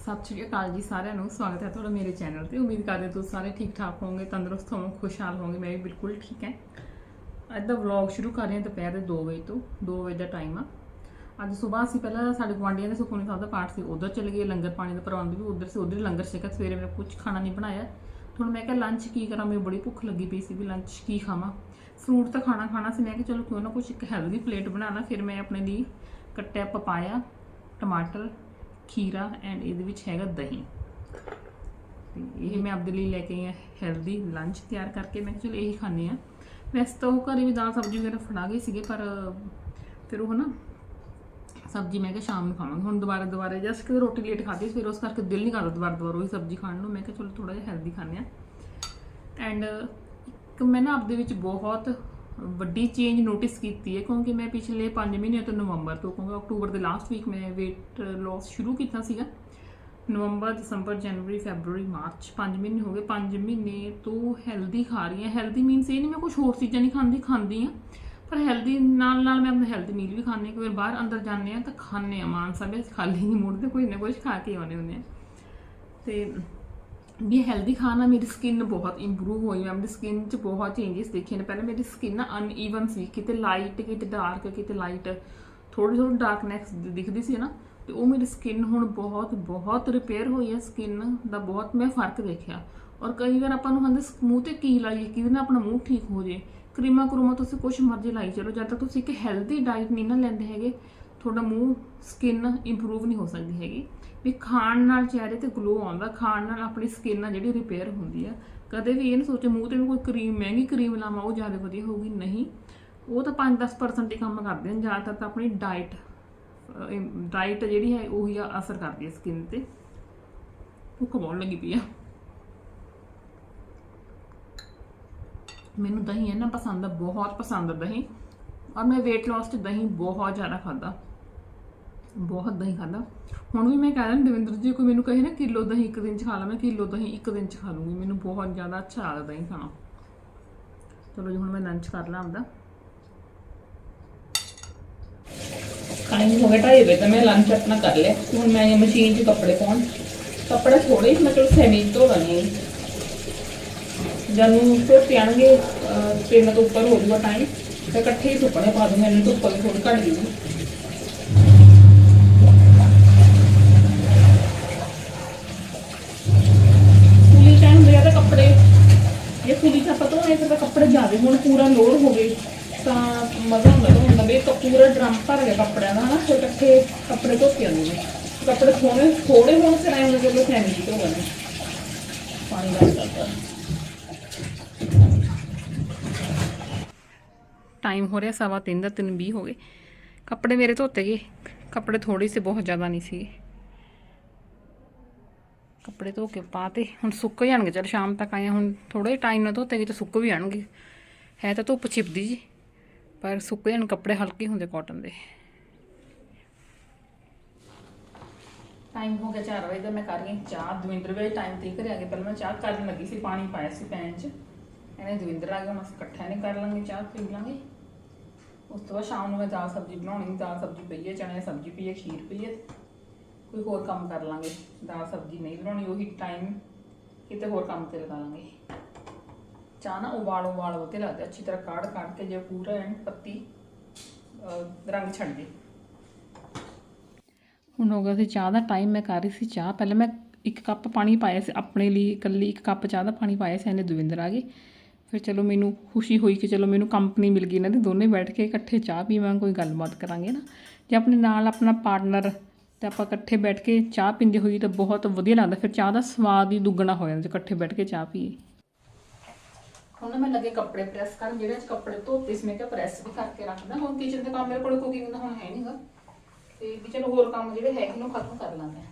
ਸਤਿ ਸ਼੍ਰੀ ਅਕਾਲ ਜੀ ਸਾਰਿਆਂ ਨੂੰ। ਸਵਾਗਤ ਹੈ ਤੁਹਾਡਾ ਮੇਰੇ ਚੈਨਲ ਤੇ। ਉਮੀਦ ਕਰਦੇ ਹਾਂ ਤੁਸੀਂ ਸਾਰੇ ਠੀਕ ਠਾਕ ਹੋਵੋਗੇ, ਤੰਦਰੁਸਤ ਹੋਵੋਗੇ, ਖੁਸ਼ਹਾਲ ਹੋਵੋਗੇ। ਮੈਂ ਵੀ ਬਿਲਕੁਲ ਠੀਕ ਹੈ। ਅੱਜ ਦਾ ਵਲੌਗ ਸ਼ੁਰੂ ਕਰ ਰਹੇ ਹਾਂ ਦੁਪਹਿਰ ਦੇ 2 ਵਜੇ ਤੋਂ। 2 ਵਜੇ ਦਾ ਟਾਈਮ ਆ। ਅੱਜ ਸਵੇਰ ਅਸੀਂ ਪਹਿਲਾਂ ਸਾਡੇ ਗੁਆਂਢੀਆਂ ਦੇ ਸੁਖਮਨੀ ਸਾਹਿਬ ਦਾ ਪਾਠ ਸੀ, ਉਧਰ ਚਲੇ ਗਏ। ਲੰਗਰ ਪਾਣੀ ਦਾ ਪ੍ਰਬੰਧ ਵੀ ਉਧਰ ਸੀ, ਉਧਰ ਹੀ ਲੰਗਰ ਛਕਿਆ। ਸਵੇਰੇ ਮੈਂ ਕੁਝ ਖਾਣਾ ਨਹੀਂ ਬਣਾਇਆ। ਹੁਣ ਮੈਂ ਕਿਹਾ ਲੰਚ ਕੀ ਕਰਾਂ? ਮੈਨੂੰ ਬੜੀ ਭੁੱਖ ਲੱਗੀ ਪਈ ਸੀ ਵੀ ਲੰਚ ਕੀ ਖਾਵਾਂ। ਫਰੂਟ ਤਾਂ ਖਾਣਾ ਖਾਣਾ ਸੀ। ਮੈਂ ਕਿਹਾ ਚਲੋ ਕਿਉਂ ਨਾ ਕੁਝ ਇੱਕ ਹੈਲਦੀ ਪਲੇਟ ਬਣਾ ਲਾਂ। ਫਿਰ ਮੈਂ ਆਪਣੇ ਲਈ ਕੱਟਿਆ ਪਪਾਇਆ, ਟਮਾਟਰ ਖੀਰਾ ਐਂਡ ਇਹਦੇ ਵਿੱਚ ਹੈਗਾ ਦਹੀਂ। ਤੇ ਇਹ ਮੈਂ ਆਪਦੇ ਲਈ ਲੈ ਕੇ ਆਈ ਹਾਂ ਹੈਲਦੀ ਲੰਚ ਤਿਆਰ ਕਰਕੇ। ਮੈਂ ਕਿਹਾ ਚਲੋ ਇਹੀ ਖਾਣੇ ਆ ਵੈਸੇ ਤਾਂ ਉਹ ਘਰੇ ਵੀ ਦਾਲ, ਸਬਜ਼ੀ ਵਗੈਰਾ ਫੜਾ ਗਏ ਸੀਗੇ, ਪਰ ਫਿਰ ਉਹ ਨਾ ਸਬਜ਼ੀ ਮੈਂ ਕਿਹਾ ਸ਼ਾਮ ਨੂੰ ਖਾਵਾਂਗੇ। ਹੁਣ ਦੁਬਾਰਾ ਦੁਬਾਰਾ ਜਸਟ ਕਿ ਰੋਟੀ ਲੇਟ ਖਾਧੀ, ਫਿਰ ਉਸ ਕਰਕੇ ਦਿਲ ਨਹੀਂ ਕਰਦਾ ਦੁਬਾਰਾ ਦੁਬਾਰਾ ਉਹੀ ਸਬਜ਼ੀ ਖਾਣ ਨੂੰ। ਮੈਂ ਕਿਹਾ ਚਲੋ ਥੋੜਾ ਜਿਹਾ ਹੈਲਦੀ ਖਾਣੇ ਆ ਐਂਡ ਇੱਕ ਮੈਂ ਨਾ ਆਪਦੇ ਵਿੱਚ ਬਹੁਤ ਵੱਡੀ ਚੇਂਜ ਨੋਟਿਸ ਕੀਤੀ ਹੈ, ਕਿਉਂਕਿ ਮੈਂ ਪਿਛਲੇ 5 ਮਹੀਨੇ ਤੋਂ ਨਵੰਬਰ ਤੋਂ, ਕਿਉਂਕਿ ਅਕਤੂਬਰ ਦੇ ਲਾਸਟ ਵੀਕ ਮੈਂ weight loss ਸ਼ੁਰੂ ਕੀਤਾ ਸੀਗਾ। ਨਵੰਬਰ, ਦਸੰਬਰ, ਜਨਵਰੀ, ਫੈਬਰੂਰੀ, ਮਾਰਚ 5 ਮਹੀਨੇ ਹੋ ਗਏ। 5 ਮਹੀਨੇ ਤੋਂ ਹੈਲਦੀ ਖਾ ਰਹੀ ਹਾਂ। ਹੈਲਦੀ ਮੀਨਸ ਇਹ ਨਹੀਂ ਮੈਂ ਕੁਝ ਹੋਰ ਚੀਜ਼ਾਂ ਨਹੀਂ ਖਾਂਦੀ ਖਾਂਦੀ ਹਾਂ। ਪਰ ਹੈਲਦੀ ਨਾਲ ਨਾਲ ਮੈਂ ਆਪਣਾ ਹੈਲਦੀ ਮੀਲ ਵੀ ਖਾਂਦੀ ਹਾਂ। ਕਿ ਵਾਰ ਬਾਹਰ ਅੰਦਰ ਜਾਂਦੇ ਆ ਤਾਂ ਖਾਂਦੇ ਆ ਮਾਨਸਾ ਵਿੱਚ ਖਾਲੀ ਨਹੀਂ ਮੁੜਦੇ ਕੋਈ ਨਾ ਕੁਝ ਖਾ ਕੇ ਆਉਣੇ ਹੁੰਦੇ ਆ ਤੇ ਵੀ ਹੈਲਦੀ ਖਾਣ ਨਾਲ ਮੇਰੀ ਸਕਿਨ ਬਹੁਤ ਇੰਪਰੂਵ ਹੋਈ ਮੈਂ ਆਪਣੀ ਸਕਿਨ 'ਚ ਬਹੁਤ ਚੇਂਜਸ ਦੇਖੇ ਨੇ। ਪਹਿਲਾਂ ਮੇਰੀ ਸਕਿਨ ਨਾ ਅਨਈਵਨ ਸੀ, ਕਿਤੇ ਲਾਈਟ ਕਿਤੇ ਡਾਰਕ ਕਿਤੇ ਲਾਈਟ ਥੋੜੀ ਥੋੜੀ ਡਾਰਕਨੈਸ ਦਿਖਦੀ ਸੀ ਨਾ, ਤੇ ਉਹ ਮੇਰੀ ਸਕਿਨ ਹੁਣ ਬਹੁਤ ਬਹੁਤ ਰਿਪੇਅਰ ਹੋਈ ਹੈ। ਸਕਿਨ ਦਾ ਬਹੁਤ ਮੈਂ ਫ਼ਰਕ ਦੇਖਿਆ। ਔਰ ਕਈ ਵਾਰ ਆਪਾਂ ਨੂੰ ਹੁੰਦੇ ਮੂੰਹ ਤੇ ਕੀ ਲਾਈਏ ਕਿਹਦੇ ਨਾਲ ਆਪਣਾ ਮੂੰਹ ਠੀਕ ਹੋ ਜੇ। ਕਰੀਮਾ ਕਰੂਮਾ ਤੁਸੀਂ ਕੁਛ ਮਰਜ਼ੀ ਲਾਈ ਚਲੋ ਜਦ ਤੱਕ ਤੁਸੀਂ ਇੱਕ ਹੈਲਦੀ ਡਾਈਟ ਨਹੀਂ ਨਾ ਲੈਂਦੇ ਹੈਗੇ। ਤੁਹਾਡਾ ਮੂੰਹ ਸਕਿਨ ਇੰਪਰੂਵ ਨਹੀਂ ਹੋ ਸਕਦੀ ਹੈਗੀ। ਵੀ ਖਾਣ ਨਾਲ ਚਿਹਰੇ ਤੇ ਗਲੋ ਆਉਂਦਾ, ਖਾਣ ਨਾਲ ਆਪਣੀ ਸਕਿਨ ਆ ਜਿਹੜੀ ਰਿਪੇਅਰ ਹੁੰਦੀ ਆ। ਕਦੇ ਵੀ ਇਹ ਨਾ ਸੋਚੋ, ਮੂੰਹ ਤੇ ਵੀ ਕੋਈ ਕਰੀਮ ਮਹਿੰਗੀ ਕਰੀਮ ਲਾਵਾਂ, ਉਹ ਜ਼ਿਆਦਾ ਵਧੀਆ ਹੋਊਗੀ। ਨਹੀਂ, ਉਹ ਤਾਂ 5-10% ਹੀ ਕੰਮ ਕਰਦੇ ਨੇ। ਜ਼ਿਆਦਾਤਰ ਤਾਂ ਆਪਣੀ ਡਾਈਟ ਡਾਈਟ ਜਿਹੜੀ ਹੈ, ਉਹੀ ਆ ਅਸਰ ਕਰਦੀ ਹੈ ਸਕਿਨ ਤੇ। ਭੁੱਖ ਬਹੁਤ ਲੱਗੀ ਪਈ ਆ। ਮੈਨੂੰ ਦਹੀਂ ਹੈ ਨਾ ਪਸੰਦ ਆ, ਬਹੁਤ ਪਸੰਦ ਆ ਦਹੀਂ। ਔਰ ਮੈਂ weight loss 'ਚ ਦਹੀਂ ਬਹੁਤ ਜ਼ਿਆਦਾ ਖਾਦਾ ਬਹੁਤ ਦਹੀਂ ਖਾਦਾ ਹੁਣ ਵੀ ਮੈਂ ਕਹਿੰਦਾ ਦਵਿੰਦਰ ਜੀ, ਕੋਈ ਮੈਨੂੰ ਕਹੇ ਨਾ ਕਿਲੋ ਦਹੀਂ ਇੱਕ ਦਿਨ ਚ ਖਾ ਲਾ, ਮੈਂ ਕਿਲੋ ਦਹੀਂ ਇੱਕ ਦਿਨ ਚ ਖਾ ਲੂੰਗੀ। ਮੈਨੂੰ ਬਹੁਤ ਜ਼ਿਆਦਾ ਅੱਛਾ ਲੱਗਦਾ ਦਹੀਂ ਖਾਣਾ। ਚਲੋ ਜੀ, ਹੁਣ ਮੈਂ ਲੰਚ ਕਰ ਲਾਂ ਆਪਦਾ। ਟਾਈਮ ਹੋ ਗਿਆ ਢਾਈ ਵਜੇ, ਤਾਂ ਮੈਂ ਲੰਚ ਆਪਣਾ ਕਰ ਲਿਆ। ਹੁਣ ਮੈਂ ਇਹ ਮਸ਼ੀਨ 'ਚ ਕੱਪੜੇ ਪਾਉਣ। ਕੱਪੜੇ ਥੋੜੇ ਮੈਂ ਚਲੋ ਸੈਮੀ ਧੋ ਲੈਣੇ ਜਦ ਨੂੰ ਫਿਰ ਤਿੰਨ ਤੋਂ ਉੱਪਰ ਹੋ ਜੂਗਾ ਟਾਈਮ ਤੇ ਇਕੱਠੇ ਹੀ ਸੁੱਕਣੇ ਪਾ ਦੂੰਗੇ, ਇਹਨੂੰ ਧੁੱਪ ਵੀ ਥੋੜੀ ਘੱਟ ਗਈ ਫੁੱਲੀ ਟਾਈਮ ਹੁੰਦੇ ਆ ਤਾਂ ਕੱਪੜੇ ਇਹ ਫੁੱਲੀ ਤਾਂ ਪਤਾ ਹੋਏ ਤਾਂ ਕੱਪੜੇ ਜ਼ਿਆਦੇ ਹੁਣ ਪੂਰਾ ਲੋਡ ਹੋ ਗਏ ਤਾਂ ਮਜ਼ਾ ਹੁੰਦਾ ਤਾਂ ਹੁੰਦਾ ਵੀ ਇੱਕ ਪੂਰਾ ਡਰਮ ਭਰ ਗਿਆ ਕੱਪੜਿਆਂ ਦਾ, ਹਨਾ? ਫਿਰ ਇਕੱਠੇ ਕੱਪੜੇ ਧੋਤੇ ਆਉਂਦੇ ਨੇ ਕੱਪੜੇ ਥੋੜੇ ਥੋੜੇ ਹੋਣ ਤੇ ਆਏ ਜਦੋਂ ਫੈਮਿਲੀ ਤੋਂ ਗਏ ਪਾਣੀ ਦਾ ਕਰਦਾ ਟਾਈਮ ਹੋ ਰਿਹਾ ਸਵਾ ਤਿੰਨ ਦਾ, ਤਿੰਨ ਵੀਹ ਹੋ ਗਏ। ਕੱਪੜੇ ਮੇਰੇ ਧੋਤੇ ਗਏ। ਕੱਪੜੇ ਥੋੜੇ ਸੇ, ਬਹੁਤ ਜ਼ਿਆਦਾ ਨਹੀਂ ਸੀ ਕੱਪੜੇ ਧੋ ਕੇ ਪਾਤੇ। ਹੁਣ ਸੁੱਕ ਜਾਣਗੇ ਚਲ ਸ਼ਾਮ ਤੱਕ ਆਏ ਹੁਣ ਥੋੜੇ ਟਾਈਮ ਨਾਲ ਧੋਤੇ ਗਏ ਤਾਂ ਸੁੱਕ ਵੀ ਜਾਣਗੇ ਹੈ ਤਾਂ ਧੁੱਪ ਛਿਪਦੀ ਜੀ। ਪਰ ਸੁੱਕ ਜਾਣ ਕੱਪੜੇ ਹਲਕੇ ਹੁੰਦੇ ਕਾਟਨ ਦੇ। ਟਾਈਮ ਹੋ ਗਿਆ 4 ਵਜੇ ਦਾ, ਮੈਂ ਕਰ ਰਹੀ ਹਾਂ ਚਾਹ। ਦਵਿੰਦਰ ਵੇ ਟਾਈਮ ਤੇ ਘਰੇ ਆ ਕੇ ਪਹਿਲਾਂ ਮੈਂ ਚਾਹ ਕਰਨ ਲੱਗੀ ਸੀ, ਪਾਣੀ ਪਾਇਆ ਸੀ ਪੈਨ 'ਚ। ਇਹਨੇ ਦਵਿੰਦਰ ਆ ਗਿਆ ਹੁਣ ਅਸੀਂ ਇਕੱਠਿਆਂ ਨੇ ਕਰ ਲਾਂਗੇ ਚਾਹ ਪੀ ਲਾਂਗੇ। ਉਸ ਤੋਂ ਬਾਅਦ ਸ਼ਾਮ ਨੂੰ ਮੈਂ ਦਾਲ ਸਬਜ਼ੀ ਬਣਾਉਣੀ ਦਾਲ ਸਬਜ਼ੀ ਪਈ ਹੈ ਚਣੇ ਦੀ ਸਬਜ਼ੀ ਪਈ ਹੈ, ਖੀਰ ਪਈ ਹੈ। ਕੋਈ ਹੋਰ ਕੰਮ ਕਰ ਲਾਂਗੇ। ਦਾਲ ਸਬਜ਼ੀ ਨਹੀਂ ਬਣਾਉਣੀ, ਉਹੀ ਟਾਈਮ ਕਿਤੇ ਹੋਰ ਕੰਮ ਤੇ ਲਗਾ ਲਾਂਗੇ। ਚਾਹ ਨਾ ਉਬਾਲ ਉਬਾਲ ਹੋ ਕੇ ਲੱਗਦਾ ਅੱਛੀ ਤਰ੍ਹਾਂ ਕਾੜ ਕਾੜ ਕੇ ਜੇ ਪੂਰਾ ਐਨ ਪੱਤੀ ਰੰਗ ਛੱਡ ਦੇ ਹੁਣ ਹੋ ਗਿਆ ਸੀ ਚਾਹ ਦਾ ਟਾਈਮ ਮੈਂ ਕਰ ਰਹੀ ਸੀ ਚਾਹ। ਪਹਿਲਾਂ ਮੈਂ ਇੱਕ ਕੱਪ ਪਾਣੀ ਪਾਇਆ ਸੀ ਆਪਣੇ ਲਈ, ਇਕੱਲੀ ਇੱਕ ਕੱਪ ਚਾਹ ਦਾ ਪਾਣੀ ਪਾਇਆ ਸੀ ਇਹਨੇ ਦਵਿੰਦਰ ਆ ਗਏ। ਫਿਰ ਚਲੋ ਮੈਨੂੰ ਖੁਸ਼ੀ ਹੋਈ ਕਿ ਚਲੋ ਮੈਨੂੰ ਕੰਪਨੀ ਮਿਲ ਗਈ ਇਹਨਾਂ ਦੇ। ਦੋਨੇ ਬੈਠ ਕੇ ਇਕੱਠੇ ਚਾਹ ਪੀਵਾਂ, ਕੋਈ ਗੱਲਬਾਤ ਕਰਾਂਗੇ ਨਾ। ਜੇ ਆਪਣੇ ਨਾਲ ਆਪਣਾ ਪਾਰਟਨਰ ਤੇ ਆਪਾਂ ਇਕੱਠੇ ਬੈਠ ਕੇ ਚਾਹ ਪੀਂਦੇ ਹੋਈ ਤਾਂ ਬਹੁਤ ਵਧੀਆ ਲੱਗਦਾ। ਫਿਰ ਚਾਹ ਦਾ ਸਵਾਦ ਹੀ ਦੁੱਗਣਾ ਹੋ ਜਾਂਦਾ ਜੇ ਇਕੱਠੇ ਬੈਠ ਕੇ ਚਾਹ ਪੀਏ। ਹੁਣ ਨਾ ਮੈਂ ਲੱਗੇ ਕੱਪੜੇ ਪ੍ਰੈਸ ਕਰਨ, ਜਿਹੜੇ ਅੱਜ ਕੱਪੜੇ ਧੋਤੇ ਸੀ, ਮੈਂ ਕਿਹਾ ਪ੍ਰੈਸ ਵੀ ਕਰਕੇ ਰੱਖਦਾ। ਹੁਣ ਕਿਚਨ ਦੇ ਕੰਮ ਮੇਰੇ ਕੋਲ ਕੁਕਿੰਗ ਦਾ ਹੁਣ ਹੈ ਨਹੀਂਗਾ ਤੇ ਵੀ ਚਲੋ ਹੋਰ ਕੰਮ ਜਿਹੜੇ ਹੈਗੇ ਨੇ ਖਤਮ ਕਰ ਲਾਂਗੇ।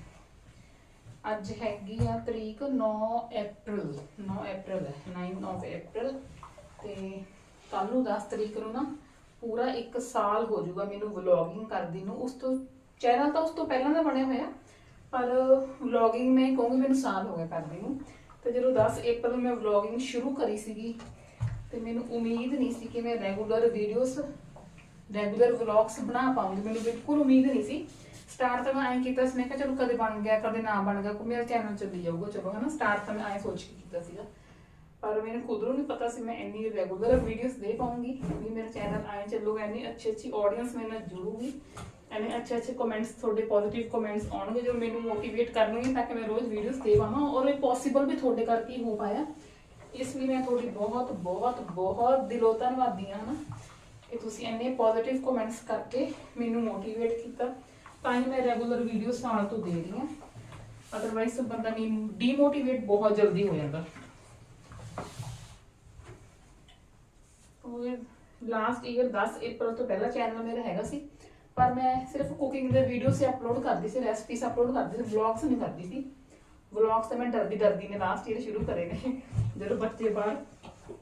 ਅੱਜ ਹੈਗੀ ਆ ਤਰੀਕ 9 April 9 April ਹੈ 9 of April ਤੇ ਕੱਲ ਨੂੰ 10 ਤਰੀਕ ਨੂੰ ਨਾ ਪੂਰਾ 1 ਸਾਲ ਹੋ ਜਾਊਗਾ ਮੈਨੂੰ ਵਲੌਗਿੰਗ ਕਰਦੀ ਨੂੰ। ਉਸ ਤੋਂ ਚਿਹਰਾ ਤਾਂ ਉਸ ਤੋਂ ਪਹਿਲਾਂ ਦਾ ਬਣਿਆ ਹੋਇਆ, ਪਰ ਵਲੌਗਿੰਗ ਮੈਂ ਕਹੂੰਗੀ ਮੈਨੂੰ ਸਾਲ ਹੋ ਗਿਆ ਕਰਦੀ ਨੂੰ। ਤੇ ਜਦੋਂ 10 April ਨੂੰ ਮੈਂ ਵਲੌਗਿੰਗ ਸ਼ੁਰੂ ਕਰੀ ਸੀਗੀ, ਤੇ ਮੈਨੂੰ ਉਮੀਦ ਨਹੀਂ ਸੀ ਕਿ ਮੈਂ ਰੈਗੂਲਰ ਵੀਡੀਓਜ਼ ਰੈਗੂਲਰ ਵਲੌਗਸ ਬਣਾ ਪਾਉਂਗੀ। ਮੈਨੂੰ ਬਿਲਕੁਲ ਉਮੀਦ ਨਹੀਂ ਸੀ। ਸਟਾਰਟ ਤਾਂ ਮੈਂ ਐਂ ਕੀਤਾ ਸੀ, ਮੈਂ ਕਿਹਾ ਚਲੋ ਕਦੇ ਬਣ ਗਿਆ, ਕਦੇ ਨਾ ਬਣ ਗਿਆ ਕੋਈ ਮੇਰਾ ਚੈਨਲ ਚੱਲੀ ਜਾਊਗਾ, ਚਲੋ ਹਨਾ। ਸਟਾਰਟ ਤਾਂ ਮੈਂ ਐਂ ਸੋਚ ਕੇ ਕੀਤਾ ਸੀਗਾ। ਪਰ ਮੈਨੂੰ ਖੁਦ ਨੂੰ ਨਹੀਂ ਪਤਾ ਸੀ ਮੈਂ ਇੰਨੀ ਰੈਗੂਲਰ ਵੀਡੀਓਜ਼ ਦੇ ਪਾਉਂਗੀ ਵੀ ਮੇਰਾ ਚੈਨਲ ਐਂ ਚੱਲੂਗਾ, ਇੰਨੀ ਅੱਛੀ ਅੱਛੀ ਆਡੀਅנס ਮੇਰੇ ਨਾਲ ਜੁੜੂਗੀ। ਐਵੇਂ ਅੱਛੇ ਅੱਛੇ ਕਮੈਂਟਸ ਤੁਹਾਡੇ ਪੋਜ਼ਿਟਿਵ ਕਮੈਂਟਸ ਆਉਣਗੇ ਜੋ ਮੈਨੂੰ ਮੋਟੀਵੇਟ ਕਰਨਗੇ ਤਾਂ ਕਿ ਮੈਂ ਰੋਜ਼ ਵੀਡੀਓਜ਼ ਦੇ ਪਾਵਾਂ ਔਰ ਇਹ ਪੋਸੀਬਲ ਵੀ ਤੁਹਾਡੇ ਕਰਕੇ ਹੀ ਹੋ ਪਾਇਆ। ਇਸ ਲਈ ਮੈਂ ਤੁਹਾਡੀ ਬਹੁਤ ਬਹੁਤ ਬਹੁਤ ਦਿਲੋਂ ਧੰਨਵਾਦੀ ਹਾਂ ਹਨਾ ਕਿ ਤੁਸੀਂ ਇੰਨੇ ਪੋਜ਼ਿਟਿਵ ਕਮੈਂਟਸ ਕਰਕੇ ਮੈਨੂੰ ਮੋਟੀਵੇਟ ਕੀਤਾ। ਤਾਂ ਹੀ ਮੈਂ ਰੈਗੂਲਰ ਵੀਡੀਓ ਸਾਲ ਤੋਂ ਦੇ ਰਹੀ ਹਾਂ। ਅਦਰਵਾਈਜ਼ ਬੰਦਾ ਡੀਮੋਟੀਵੇਟ ਬਹੁਤ ਜਲਦੀ ਹੋ ਜਾਂਦਾ। ਉਹ ਲਾਸਟ ਈਅਰ 10 ਅਪ੍ਰੈਲ ਤੋਂ ਪਹਿਲਾਂ ਚੈਨਲ ਮੇਰਾ ਹੈਗਾ ਸੀ। ਪਰ ਮੈਂ ਸਿਰਫ ਕੁਕਿੰਗ ਦੇ ਵੀਡੀਓਸ ਹੀ ਅਪਲੋਡ ਕਰਦੀ ਸੀ ਰੈਸਪੀਸ ਅਪਲੋਡ ਕਰਦੀ ਸੀ ਵਲੌਗਸ ਨਹੀਂ ਕਰਦੀ ਸੀ। ਵਲੌਗਸ ਤਾਂ ਮੈਂ ਡਰਦੀ ਡਰਦੀ ਨੇ ਲਾਸਟ ਈਅਰ ਸ਼ੁਰੂ ਕਰੇ ਨੇ। ਜਦੋਂ ਬੱਚੇ ਬਾਹਰ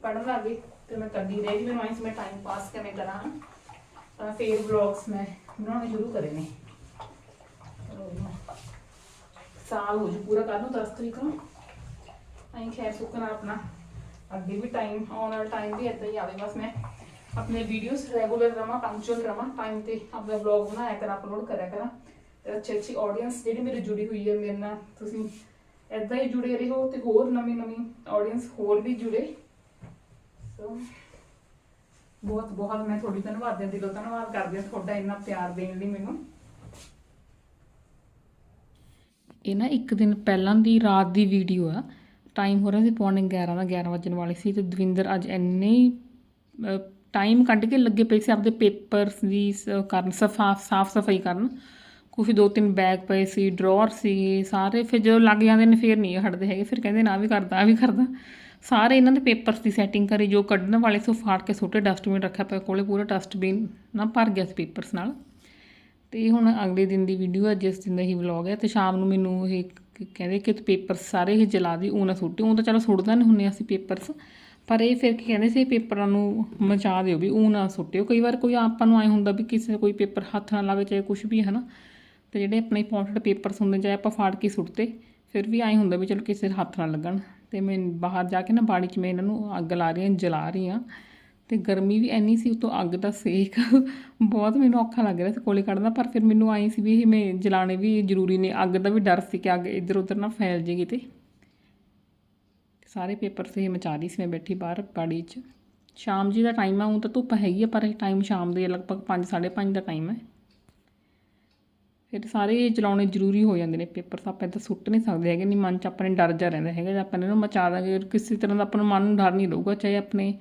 ਪੜਨ ਗਏ, ਤੇ ਮੈਂ ਕਰਦੀ ਰਹੀ ਮੈਨੂੰ ਆਈ ਮੈਂ ਟਾਈਮ ਪਾਸ ਕਿਵੇਂ ਕਰਾਂ, ਤਾਂ ਫਿਰ ਵਲੌਗਸ ਮੈਂ ਬਣਾਉਣੇ ਸ਼ੁਰੂ ਕਰੇ ਨੇ। ਸਾਲ ਹੋ ਜੂ ਪੂਰਾ ਕਰ ਨੂੰ 10 ਤਰੀਕ ਨੂੰ। ਅਸੀਂ ਖੈਰ ਸੁੱਕਣਾ ਆਪਣਾ। ਅੱਗੇ ਵੀ ਟਾਈਮ ਆਉਣ ਵਾਲਾ ਟਾਈਮ ਵੀ ਇਦਾਂ ਹੀ ਆਵੇ, ਬਸ ਮੈਂ ਆਪਣੇ ਵੀਡੀਓस ਰੈਗੂਲਰ ਰਮਾ ਪੰਕਚੁਅਲ ਰਮਾ ਟਾਈਮ ਤੇ ਆਪਣਾ ਵਲੌਗ ਬਣਾਇਆ ਕਰਾਂ ਅਪਲੋਡ ਕਰਿਆ ਕਰਾਂ। ਤੇ ਅੱਛੇ ਅੱਛੇ ਆਡੀਅנס ਜਿਹੜੀ ਮੇਰੇ ਜੁੜੀ ਹੋਈ ਹੈ, ਮੇਰੇ ਨਾਲ ਤੁਸੀਂ ਐਦਾਂ ਹੀ ਜੁੜੇ ਰਹੋ ਤੇ ਹੋਰ ਨਵੀਂ ਨਵੀਂ ਆਡੀਅנס ਹੋਰ ਵੀ ਜੁੜੇ। ਸੋ ਬਹੁਤ ਬਹੁਤ ਮੈਂ ਤੁਹਾਡੀ ਧੰਨਵਾਦ ਦੇ ਦਿਲੋਂ ਧੰਨਵਾਦ ਕਰਦੀ ਹਾਂ ਤੁਹਾਡਾ ਇੰਨਾ ਪਿਆਰ ਦੇਣ ਲਈ ਮੈਨੂੰ। ਇਹ ਨਾ ਇੱਕ ਦਿਨ ਪਹਿਲਾਂ ਦੀ ਰਾਤ ਦੀ ਵੀਡੀਓ ਆ। ਟਾਈਮ ਹੋ ਰਿਹਾ ਸੀ ਪੌਣੇ 11 ਦਾ 11 ਵਜਣ ਵਾਲੇ ਸੀ ਤੇ ਦਵਿੰਦਰ ਅੱਜ ਇੰਨੇ ਟਾਈਮ ਕੱਢ ਕੇ ਲੱਗੇ ਪਏ ਸੀ, ਆਪਦੇ ਪੇਪਰਸ ਦੀ ਸ- ਕਰਨ ਸਫਾਫ ਸਾਫ਼ ਸਫ਼ਾਈ ਕਰਨ। ਕੁਝ ਦੋ ਤਿੰਨ ਬੈਗ ਪਏ ਸੀ, ਡਰਾਅਰ ਸੀ ਸਾਰੇ, ਫਿਰ ਜਦੋਂ ਲੱਗ ਜਾਂਦੇ ਨੇ ਫਿਰ ਨਹੀਂ ਹਟਦੇ ਹੈਗੇ, ਫਿਰ ਕਹਿੰਦੇ ਨਾ ਆਹ ਵੀ ਕਰਦਾ, ਆ ਵੀ ਕਰਦਾ। ਸਾਰੇ ਇਹਨਾਂ ਦੇ ਪੇਪਰਸ ਦੀ ਸੈਟਿੰਗ ਕਰੀ, ਜੋ ਕੱਢਣ ਵਾਲੇ ਸੀ ਉਹ ਫਾੜ ਕੇ ਛੋਟੇ ਡਸਟਬਿਨ ਰੱਖਿਆ ਪਿਆ ਕੋਲੇ, ਪੂਰਾ ਡਸਟਬਿਨ ਨਾ ਭਰ ਗਿਆ ਸੀ ਪੇਪਰਸ ਨਾਲ। ਤੇ ਹੁਣ ਅਗਲੇ ਦਿਨ ਦੀ ਵੀਡੀਓ ਹੈ ਜਿਸ ਦਿਨ ਦਾ ਹੀ ਵਲੌਗ ਹੈ ਤੇ ਸ਼ਾਮ ਨੂੰ ਮੈਨੂੰ ਇਹ ਕਹਿੰਦੇ ਕਿ ਪੇਪਰਸ ਸਾਰੇ ਹੀ ਜਲਾ ਦੀ, ਉਹ ਨਾ ਸੁੱਟੀ, ਉਹ ਤਾਂ ਚਲੋ ਸੁੱਟਦਾ ਨਹੀਂ ਹੁੰਨੇ ਅਸੀਂ ਪੇਪਰਸ। ਪਰ ਇਹ ਫਿਰ ਕੀ ਕਹਿੰਦੇ ਸੀ, ਪੇਪਰਾਂ ਨੂੰ ਮਚਾ ਦਿਓ ਵੀ ਉਹ ਨਾ ਸੁੱਟਿਓ। ਕਈ ਵਾਰ ਕੋਈ ਆਪਾਂ ਨੂੰ ਐ ਹੁੰਦਾ ਵੀ ਕਿਸੇ ਕੋਈ ਪੇਪਰ ਹੱਥ ਨਾਲ ਲਾਵੇ, ਚਾਹੇ ਕੁਝ ਵੀ ਹੈ ਨਾ। ਤੇ ਜਿਹੜੇ ਆਪਣੇ ਇੰਪੋਰਟੈਂਟ ਪੇਪਰਸ ਹੁੰਦੇ, ਚਾਹੇ ਆਪਾਂ ਫਾੜ ਕੇ ਸੁੱਟਦੇ ਫਿਰ ਵੀ ਐ ਹੁੰਦਾ ਵੀ ਚਲੋ ਕਿਸੇ ਦੇ ਹੱਥ ਨਾਲ ਲੱਗਣ। ਤੇ ਮੈਂ ਬਾਹਰ ਜਾ ਕੇ ਨਾ ਬਾੜੀ 'ਚ ਮੈਂ ਇਹਨਾਂ ਨੂੰ ਅੱਗ ਲਾ ਰਹੀ ਹਾਂ ਜਲਾ ਰਹੀ ਹਾਂ ਤੇ ਗਰਮੀ ਵੀ ਐਨੀ ਸੀ, ਉਤੋਂ ਅੱਗ ਦਾ ਸੇਕ। ਬਹੁਤ ਮੈਨੂੰ ਔਖਾ ਲੱਗ ਰਿਹਾ ਸੀ ਕੋਲੇ ਕੱਢਦਾ ਪਰ ਫਿਰ ਮੈਨੂੰ ਆਈ ਸੀ ਵੀ ਇਹ ਮੈਂ ਜਲਾਣੇ ਵੀ ਜ਼ਰੂਰੀ ਨੇ। ਅੱਗ ਦਾ ਵੀ ਡਰ ਸੀ ਕਿ ਅੱਗ ਇੱਧਰ ਉੱਧਰ ਨਾ ਫੈਲ ਜੇ ਕਿਤੇ। ਸਾਰੇ ਪੇਪਰ ਸੇ ਮਚਾ ਰਹੀ ਸੀ ਮੈਂ ਬੈਠੀ ਬਾਹਰ ਬਾੜੀ 'ਚ। ਸ਼ਾਮ ਜੀ ਦਾ ਟਾਈਮ ਆ ਉਹ ਤਾਂ ਧੁੱਪ ਹੈਗੀ ਆ, ਪਰ ਇਹ ਟਾਈਮ ਸ਼ਾਮ ਦੇ ਲਗਭਗ 5 5:30 ਦਾ ਟਾਈਮ ਹੈ ਫਿਰ ਸਾਰੇ ਚਲਾਉਣੇ ਜ਼ਰੂਰੀ ਹੋ ਜਾਂਦੇ ਨੇ ਪੇਪਰ, ਤਾਂ ਆਪਾਂ ਤਾਂ ਸੁੱਟ ਨਹੀਂ ਸਕਦੇ ਹੈਗੇ, ਨਹੀਂ ਮਨ 'ਚ ਆਪਣੇ ਡਰ ਜਾ ਰਹਿੰਦਾ ਹੈਗਾ, ਜੇ ਆਪਾਂ ਇਹਨੂੰ ਮਚਾ ਦਾਂਗੇ ਕਿਸੇ ਤਰ੍ਹਾਂ ਦਾ ਆਪਾਂ ਨੂੰ ਮਨ ਨੂੰ ਡਰ ਨਹੀਂ ਰਹੂਗਾ, ਚਾਹੇ ਆਪਣੇ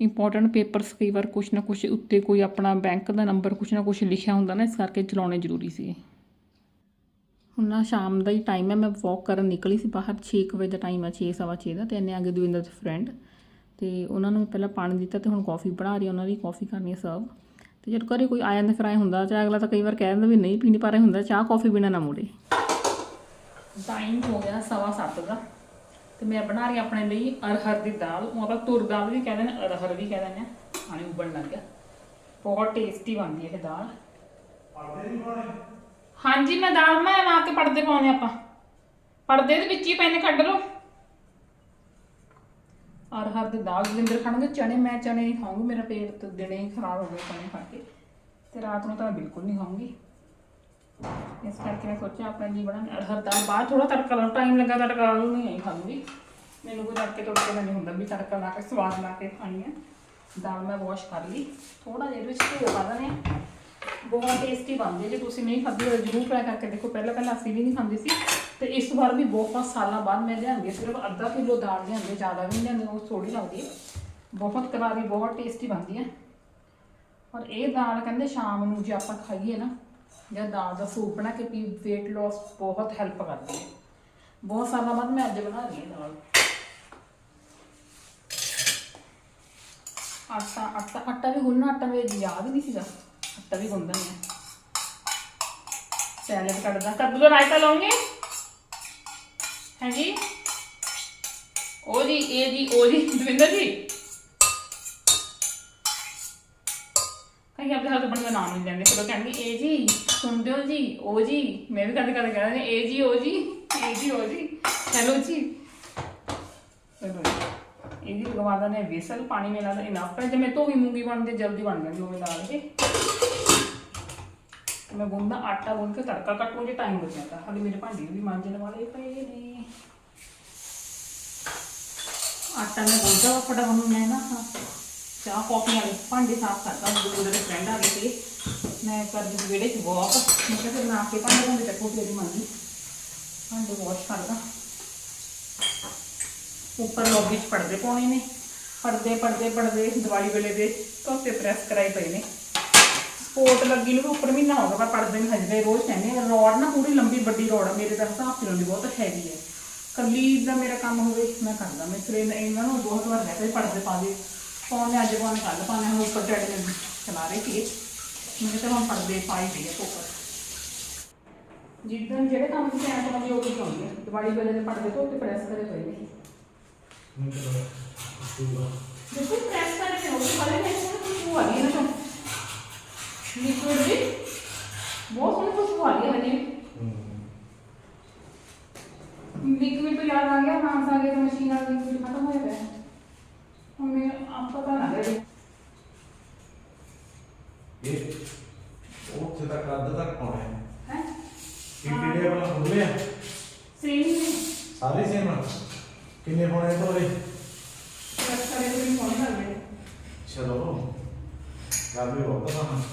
ਇੰਪੋਰਟੈਂਟ ਪੇਪਰਸ ਕਈ ਵਾਰ ਕੁਛ ਨਾ ਕੁਛ ਉੱਤੇ ਕੋਈ ਆਪਣਾ ਬੈਂਕ ਦਾ ਨੰਬਰ ਕੁਛ ਨਾ ਕੁਛ ਲਿਖਿਆ ਹੁੰਦਾ ਨਾ, ਇਸ ਕਰਕੇ ਚਲਾਉਣੇ ਜ਼ਰੂਰੀ ਸੀ ਹੁਣ ਨਾ ਸ਼ਾਮ ਦਾ ਹੀ ਟਾਈਮ ਹੈ ਮੈਂ ਵਾਕ ਕਰਨ ਨਿਕਲੀ ਸੀ ਬਾਹਰ 6 ਵਜੇ ਦਾ ਟਾਈਮ ਹੈ 6 ਸਵਾ 6 ਦਾ ਤੇ ਇੰਨੇ ਅੱਗੇ ਦਵਿੰਦਰ ਦੇ ਫਰੈਂਡ ਤੇ ਉਹਨਾਂ ਨੂੰ ਪਹਿਲਾਂ ਪਾਣੀ ਦਿੱਤਾ ਤੇ ਹੁਣ ਕਾਫੀ ਬਣਾ ਰਹੀ ਹਾਂ, ਉਹਨਾਂ ਦੀ ਕਾਫੀ ਕਰਨੀ ਹੈ ਸਰਵ ਤੇ ਜਦ ਘਰੇ ਕੋਈ ਆ ਜਾਂਦਾ ਫਿਰ ਆਏ ਹੁੰਦਾ ਚਾਹੇ ਅਗਲਾ ਤਾਂ ਕਈ ਵਾਰ ਕਹਿ ਦਿੰਦਾ ਵੀ ਨਹੀਂ ਪੀਣੀ ਪਰ ਇਹ ਹੁੰਦਾ ਚਾਹ ਕਾਫੀ ਬਿਨਾ ਨਾ ਮੁੜੇ। ਟਾਈਮ ਹੋ ਗਿਆ ਸਵਾ ਸੱਤ ਦਾ ਤੇ ਮੈਂ ਬਣਾ ਰਹੀ ਹਾਂ ਆਪਣੇ ਲਈ ਅਰਹਰ ਦੀ ਦਾਲ। ਉਹ ਆਪਾਂ ਤੁਰ ਦਾਲ ਵੀ ਕਹਿੰਦੇ ਨੇ ਅਰਹਰ ਵੀ ਕਹਿੰਦੇ ਨੇ ਪਾਣੀ ਉਬਲਣ ਲੱਗ ਗਿਆ। ਬਹੁਤ ਟੇਸਟੀ ਬਣਦੀ ਹੈ ਇਹ ਦਾਲ। ਹਾਂਜੀ, ਮੈਂ ਦਾਲ ਮੈਂ ਲਾ ਕੇ ਪੜਦੇ ਪਾਉਣੇ ਆਪਾਂ। ਪੜਦੇ ਦੇ ਵਿੱਚ ਹੀ ਪੈਨੇ ਕੱਢ ਲਓ। ਹਰ ਹਰ ਦੇ ਦਾਲ ਜਿੰਦਰ ਖਾਣਗੇ ਚਣੇ ਮੈਂ ਚਣੇ ਨਹੀਂ ਖਾਊਂਗੀ, ਮੇਰਾ ਪੇਟ ਤਾਂ ਦਿਨੇ ਹੀ ਖਰਾਬ ਹੋ ਗਿਆ ਚਣੇ ਖਾ ਕੇ। ਤੇ ਰਾਤ ਨੂੰ ਤਾਂ ਮੈਂ ਬਿਲਕੁਲ ਨਹੀਂ ਖਾਊਂਗੀ। ਇਸ ਕਰਕੇ ਮੈਂ ਸੋਚਿਆ ਆਪਣਾ ਲਈ ਬਣਾ ਅਰਹਰ ਦਾਲ ਬਾਅਦ ਥੋੜਾ ਤੜਕਾ ਲਾਉਣ ਟਾਈਮ ਲੱਗਾ ਤੜਕਾ ਲਾਉਣ ਨਹੀਂ ਖਾਊਂਗੀ। ਮੈਨੂੰ ਕੋਈ ਤੜਕੇ ਤੜਕੇ ਨਹੀਂ ਹੁੰਦਾ ਵੀ ਤੜਕਾ ਲਾ ਕੇ, ਸਵਾਦ ਲਾ ਕੇ ਖਾਣੀ ਹੈ ਦਾਲ ਮੈਂ ਵਾਸ਼ ਕਰ ਲਈ। ਥੋੜਾ ਜਿਹਾ ਇਹਦੇ ਵਿੱਚ ਘਿਓ ਪਾ ਦਨੇ ਬਹੁਤ ਟੇਸਟੀ ਬਣਦੀ ਜੇ ਤੁਸੀਂ ਨਹੀਂ ਖਾਧੀ ਹੋਵੇ ਜਰੂਰ ਟਰਾਈ ਕਰਕੇ ਦੇਖੋ। ਪਹਿਲਾਂ ਪਹਿਲਾਂ ਅਸੀਂ ਵੀ ਨਹੀਂ ਖਾਂਦੇ ਸੀ ਤੇ ਇਸ ਵਾਰ ਵੀ ਬਹੁਤ ਸਾਲਾਂ ਬਾਅਦ ਮੈਂ ਲਿਆਂਦੀ ਸਿਰਫ ਅੱਧਾ ਕਿਲੋ ਦਾਲ ਲਿਆਂਦੀ, ਜ਼ਿਆਦਾ ਵੀ ਨਹੀਂ ਲਿਆਂਦੀ, ਉਹ ਥੋੜੀ ਲੱਗਦੀ ਹੈ। ਬਹੁਤ ਕਰਾਰੀ ਬਹੁਤ ਟੇਸਟੀ ਬਣਦੀ ਹੈ। ਔਰ ਇਹ ਦਾਲ ਕਹਿੰਦੇ ਸ਼ਾਮ ਨੂੰ ਜੇ ਆਪਾਂ ਖਾਈਏ ਨਾ, ਜਾਂ ਦਾਲ ਦਾ ਸੂਪ ਬਣਾ ਕੇ ਪੀ weight loss ਬਹੁਤ ਹੈਲਪ ਕਰਦੀ ਹੈ। ਬਹੁਤ ਸਾਲਾਂ ਬਾਅਦ ਮੈਂ ਅੱਜ ਬਣਾ ਰਹੀ ਹਾਂ ਦਾਲ। ਆਟਾ ਆਟਾ ਆਟਾ ਵੀ ਗੁੰਨਣਾ ਆਟਾ ਮੇਰੇ ਯਾਦ ਨਹੀਂ ਸੀਗਾ। ਆਟਾ ਵੀ ਗੁੰਨਦਾ ਨਹੀਂ ਸੈਲਡ ਕੱਢਦਾ। ਕੱਦੂ ਦਾ ਰਾਇਤਾ ਲਾਉਂਗੇ? ਹਾਂਜੀ ਉਹ ਜੀ, ਇਹ ਜੀ, ਉਹ ਜੀ, ਦਵਿੰਦਰ ਜੀ। ਕਈ ਆਪਣੇ ਹੱਥ ਆਪਣੇ ਦਾ ਨਾਮ ਨਹੀਂ ਲੈਂਦੇ ਫਿਰ ਕਹਿੰਦੇ ਇਹ ਜੀ ਸੁਣਦੇ ਹੋ ਜੀ, ਉਹ ਜੀ, ਮੈਂ ਵੀ ਕਦੇ ਕਦੇ ਕਹਿੰਦਾ ਇਹ ਜੀ, ਉਹ ਜੀ, ਇਹ ਜੀ, ਉਹ ਜੀ, ਹੈਲੋ ਜੀ। ਜੀ। ਇਹ ਜੀ ਲਗਵਾ ਨੇ ਵੇਸਲ, ਪਾਣੀ ਮੇਲਾ ਦਾ ਇਨਫ ਹੈ। ਜੇ ਮੈਂ ਧੋਵੀ ਮੂੰਗੀ ਬਣਦੇ, ਜਲਦੀ ਬਣ ਜਾਂਦੀ ਉਹ ਦਾਲ ਕੇ ਤੇ ਮੈਂ ਗੁੰਦਾ ਆਟਾ ਗੁੰਨ ਕੇ ਤੜਕਾ ਕੱਟਣ ਨੂੰ ਜੇ ਟਾਈਮ ਹੋ ਜਾਂਦਾ ਹਾਲੇ ਮੇਰੇ ਭਾਂਡੇ ਵੀ ਮਾਂਜਣ ਵਾਲੇ ਪਏ ਨੇ। ਆਟਾ ਮੈਂ ਗੁੰਦਾ ਫਟਾ ਹੁਣ ਮੈਂ ਚਾਹ ਕਾਫੀ ਵਾਲੇ ਭਾਂਡੇ ਸਾਫ਼ ਕਰਦਾ ਉਹ ਦੇ ਫਰੈਂਡ ਆ ਗਏ ਸੀ ਮੈਂ ਕਰਦੀ ਸੀ ਵਿਹੜੇ 'ਚ ਵਾਕ ਮੈਂ ਕਿਹਾ ਫਿਰ ਮੈਂ ਆ ਭਾਂਡੇ ਭਾਂਡੇ ਚੱਕੋ ਤੇਰੀ ਮੰਗੀ ਭਾਂਡੇ ਵਾਸ਼ ਕਰਦਾ। ਉੱਪਰ ਲੌਬੀ 'ਚ ਪਰਦੇ ਪਾਉਣੇ ਨੇ। ਪਰਦੇ ਪਰਦੇ ਪਰਦੇ, ਦੀਵਾਲੀ ਵੇਲੇ ਦੇ ਧੋਤੇ ਪ੍ਰੈਸ ਕਰਾਏ ਪਏ ਨੇ। ਸਪੋਰਟ ਲੱਗੀ ਨੂੰ ਵੀ ਉੱਪਰ ਮਹੀਨਾ ਹੋ ਗਿਆ ਪਰ ਪਰਦੇ ਨਹੀਂ ਹਜਦੇ ਰੋਜ਼ ਕਹਿੰਦੇ ਆ। ਰੋਡ ਨਾ ਪੂਰੀ ਲੰਬੀ ਵੱਡੀ ਰੋਡ ਆ ਮੇਰੇ ਦਾ ਹਿਸਾਬ ਸੀ ਦੀ ਬਹੁਤ ਹੈਵੀ ਹੈ ਕੱਲੀ ਦਾ ਮੇਰਾ ਕੰਮ ਹੋਵੇ ਮੈਂ ਕਰਦਾ। ਮੈਂ ਸਰੇ ਇਹਨਾਂ ਨੂੰ ਬਹੁਤ ਵਾਰ ਲੈ ਕੇ ਪਰਦੇ ਪਾ ਦੇ। ਪਾਉਣੇ ਅੱਜ ਪਾਉਣੇ ਕੱਲ ਪਾਉਣੇ ਹੁਣ ਉੱਪਰ ਚੜ ਕੇ ਚਲਾ ਰਹੇ ਸੀ ਮੈਂ ਕਿਹਾ ਹੁਣ ਪਰਦੇ ਪਾਈ ਦੇ ਉੱਪਰ ਜਿੱਦਾਂ ਜਿਹੜੇ ਕੰਮ ਦੀ ਟਾਈਮ ਪਾਉਂਦੀ ਉਹ ਵੀ ਹੈ ਦੀਵਾਲੀ ਵੇਲੇ ਦੇ ਪਰਦੇ ਧੋ ਕੇ ਪ੍ਰੈਸ ਕਰੇ ਪਏ ਨੇ। ਦੇਖੋ ਪ੍ਰੈਸ ਕਰਕੇ ਉਹ ਵਾਲੇ ਨੇ ਖੁਸ਼ਬੂ ਆ ਰਹੀ ਹੈ ਨਾ ਚੋਂ ਲਿਕਵਿਡ ਦੀ ਬਹੁਤ ਸੋਹਣੀ ਖੁਸ਼ਬੂ ਆ ਰਹੀ ਹੈ ਹਜੇ ਲਿਕਵਿਡ ਤੋਂ ਯਾਦ ਆ ਗਿਆ ਮਾਂਸ ਆ ਗਿਆ ਮਸ਼ੀਨ ਵਾਲਾ ਲਿਕਵਿਡ ਖਤਮ ਹੋਇਆ ਪਿਆ ਹੁਣ ਮੈਂ ਆਪ ਪਤਾ ਲੱਗ ਰਿਹਾ ਇਹ ਉੱਥੇ ਤੱਕ ਅੱਧ ਤੱਕ ਪਾਉਣਾ ਹੈ ਹੈ ਕਿਹੜੇ ਵਾਲਾ ਖੁੱਲੇ ਆ ਸੇਮ ਸਾਰੇ ਸੇਮ ਆ ਕਿੰਨੇ ਪਾਉਣੇ ਤੋਰੇ ਤੋਂ ਵੀ ਲੱਗ ਰਹੇ ਚਲੋ ਗਰਮੀ ਬਹੁਤ ਆ ਨਾ ਹੈ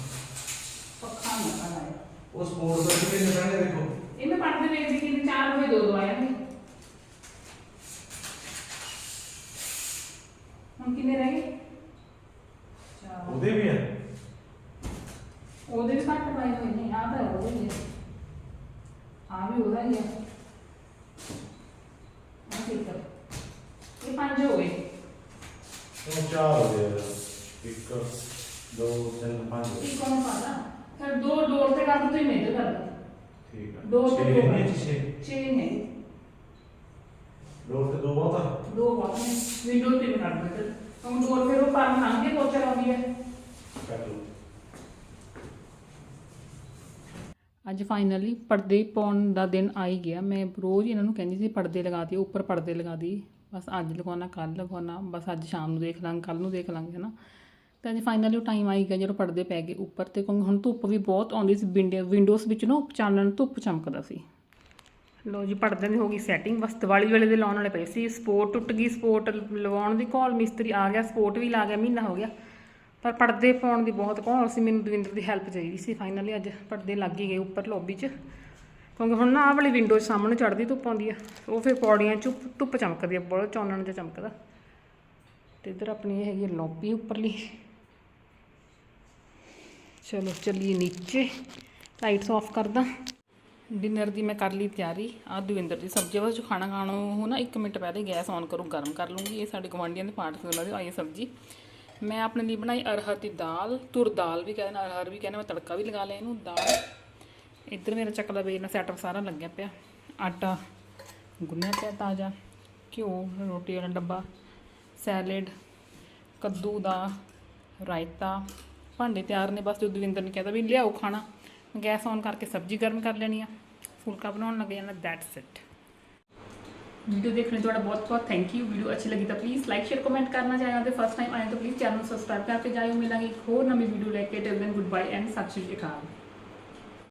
ਸਪੋਰਟ ਦਾ ਕਿੰਨੇ ਪੈਣੇ ਦੇਖੋ। ਇਹ ਮੈਂ ਪੜ੍ਹਦੇ ਵੇਖਦੀ ਕਿ 4 ਵਜੇ ਦੋ ਦੋ ਆਇਆ ਨੇ ਹੁਣ ਕਿੰਨੇ ਰਹਿ ਗਏ? ਚਾਰ। ਉਹਦੇ ਵੀ ਆ। ਉਹਦੇ ਵੀ ਘੱਟ ਪਾਏ ਹੋਏ ਨੇ ਆਹ ਤਾਂ ਉਹਦੇ ਹੀ ਹੈ ਆ ਵੀ ਉਹਦਾ ਹੀ ਹੈ ਆਹ ਠੀਕ ਹੈ ਇਹ ਪੰਜ ਹੋ ਗਏ ਉਹ ਚਾਰ ਹੋ ਗਏ ਇੱਕ ਦੋ ਤਿੰਨ ਪੰਜ ਇੱਕ ਉਹਨੂੰ ਪਾਦਾ ਫਿਰ ਦੋ ਡੋਰ ਤੇ ਕਰ ਦੋ ਤੇ ਮੇਜਰ ਕਰ ਦੋ ਠੀਕ ਦੋ ਦੋ ਦੋ ਦੋ ਦੋ ਦੋ ਅੱਜ ਫਾਈਨਲੀ ਪਰਦੇ ਪਾਉਣ ਦਾ ਦਿਨ ਆ ਹੀ ਗਿਆ। ਮੈਂ ਰੋਜ਼ ਇਹਨਾਂ ਨੂੰ ਕਹਿੰਦੀ ਸੀ ਪਰਦੇ ਲਗਾ ਦਿਓ ਉੱਪਰ ਪਰਦੇ ਲਗਾ ਦੀ। ਬਸ ਅੱਜ ਲਗਾਉਣਾ ਕੱਲ ਲਗਾਉਣਾ ਬਸ ਅੱਜ ਸ਼ਾਮ ਨੂੰ ਦੇਖ ਲਾਂਗੇ ਕੱਲ ਨੂੰ ਦੇਖ ਲਾਂਗੇ ਹਨਾ। ਤਾਂ ਅੱਜ ਫਾਈਨਲੀ ਉਹ ਟਾਈਮ ਆਈ ਗਿਆ ਜਦੋਂ ਪਰਦੇ ਪੈ ਗਏ ਉੱਪਰ ਤੇ ਕਿਉਂਕਿ ਹੁਣ ਧੁੱਪ ਵੀ ਬਹੁਤ ਆਉਂਦੀ ਸੀ ਵਿੰਡੋ ਵਿੰਡੋਜ਼ ਵਿੱਚ ਨਾ ਚਾਨਣ ਧੁੱਪ ਚਮਕਦਾ ਸੀ। ਲੋ ਜੀ, ਪਰਦਿਆਂ ਦੀ ਹੋ ਗਈ ਸੈਟਿੰਗ ਬਸ ਦੀਵਾਲੀ ਵੇਲੇ ਦੇ ਲਾਉਣ ਵਾਲੇ ਪਏ ਸੀ। ਸਪੋਰਟ ਟੁੱਟ ਗਈ ਸਪੋਰਟ ਲਵਾਉਣ ਦੀ ਕਾਲ ਮਿਸਤਰੀ ਆ ਗਿਆ ਸਪੋਰਟ ਵੀ ਲਾ ਗਿਆ, ਮਹੀਨਾ ਹੋ ਗਿਆ। ਪਰ ਪਰਦੇ ਪਾਉਣ ਦੀ ਬਹੁਤ ਕਾਲ ਸੀ, ਮੈਨੂੰ ਦਵਿੰਦਰ ਦੀ ਹੈਲਪ ਚਾਹੀਦੀ ਸੀ। ਫਾਈਨਲੀ ਅੱਜ ਪਰਦੇ ਲੱਗ ਹੀ ਗਏ ਉੱਪਰ ਲੌਬੀ 'ਚ। ਕਿਉਂਕਿ ਹੁਣ ਨਾ ਆਹ ਵਾਲੀ ਵਿੰਡੋ ਸਾਹਮਣੇ ਚੜਦੀ ਧੁੱਪ ਆਉਂਦੀ ਆ, ਉਹ ਫਿਰ ਪੌੜੀਆਂ 'ਚ ਧੁੱਪ- ਚਮਕਦੀ ਆ, ਬਹੁਤ ਚਾਨਣ 'ਚ ਚਮਕਦਾ। ਤੇ ਇੱਧਰ ਆਪਣੀ ਇਹ ਹੈਗੀ ਲੌਬੀ ਉੱਪਰਲੀ। ਚਲੋ ਚੱਲੀਏ ਨੀਚੇ। ਲਾਈਟਸ ਆਫ ਕਰਦਾ। ਡਿਨਰ ਦੀ ਮੈਂ ਕਰ ਲਈ ਤਿਆਰੀ। ਆ ਦਵਿੰਦਰ ਦੀ ਸਬਜ਼ੀ ਬਸ ਜੋ ਖਾਣਾ ਖਾਣ ਨੂੰ ਨਾ 1 ਮਿੰਟ ਪਹਿਲੇ ਗੈਸ ਔਨ ਕਰੂੰ, ਗਰਮ ਕਰ ਲੂੰਗੀ। ਇਹ ਸਾਡੇ ਗਵਾਂਢੀਆਂ ਦੇ ਪਾਰਟਸ ਸੀ ਉਹਨਾਂ ਦੀ ਆਈ ਸਬਜ਼ੀ। ਮੈਂ ਆਪਣੇ ਲਈ ਬਣਾਈ ਅਰਹਰ ਦੀ ਦਾਲ ਤੁਰ ਦਾਲ ਵੀ ਕਹਿੰਦੇ, ਅਰਹਰ ਵੀ ਕਹਿੰਦੇ, ਮੈਂ ਤੜਕਾ ਵੀ ਲਗਾ ਲਿਆ ਇਹਨੂੰ, ਦਾਲ। ਇੱਧਰ ਮੇਰਾ ਚੱਕਲਾ ਵੇਰਨਾ ਸੈਟਅਪ ਸਾਰਾ ਲੱਗਿਆ ਪਿਆ। ਆਟਾ ਗੁੰਨਿਆ ਪਿਆ ਤਾਜ਼ਾ। ਘਿਓ, ਰੋਟੀ ਵਾਲਾ ਡੱਬਾ ਸੈਲਡ ਕੱਦੂ ਦਾ ਰਾਇਤਾ। ਭਾਂਡੇ ਤਿਆਰ ਨੇ ਬਸ ਜਦੋਂ ਦਵਿੰਦਰ ਨੇ ਕਹਿੰਦਾ ਵੀ ਲਿਆਓ ਖਾਣਾ ਗੈਸ ਔਨ ਕਰਕੇ ਸਬਜ਼ੀ ਗਰਮ ਕਰ ਲੈਣੀ ਆ ਫੁਲਕਾ ਬਣਾਉਣ ਲੱਗ ਜਾਣਾ ਦੈਟਸ ਇਟ वीडियो देखने में थोड़ा बहुत बहुत थैंक यू वीडियो अच्छी लगी तो प्लीज़ लाइक शेयर कमेंट करना चाहें तो फर्स्ट टाइम आए तो प्लीज़ चैनल सब्सक्राइब करके जाइए मिलेंगे एक और नवी वीडियो लेके till then good bye and Sat Sri Akal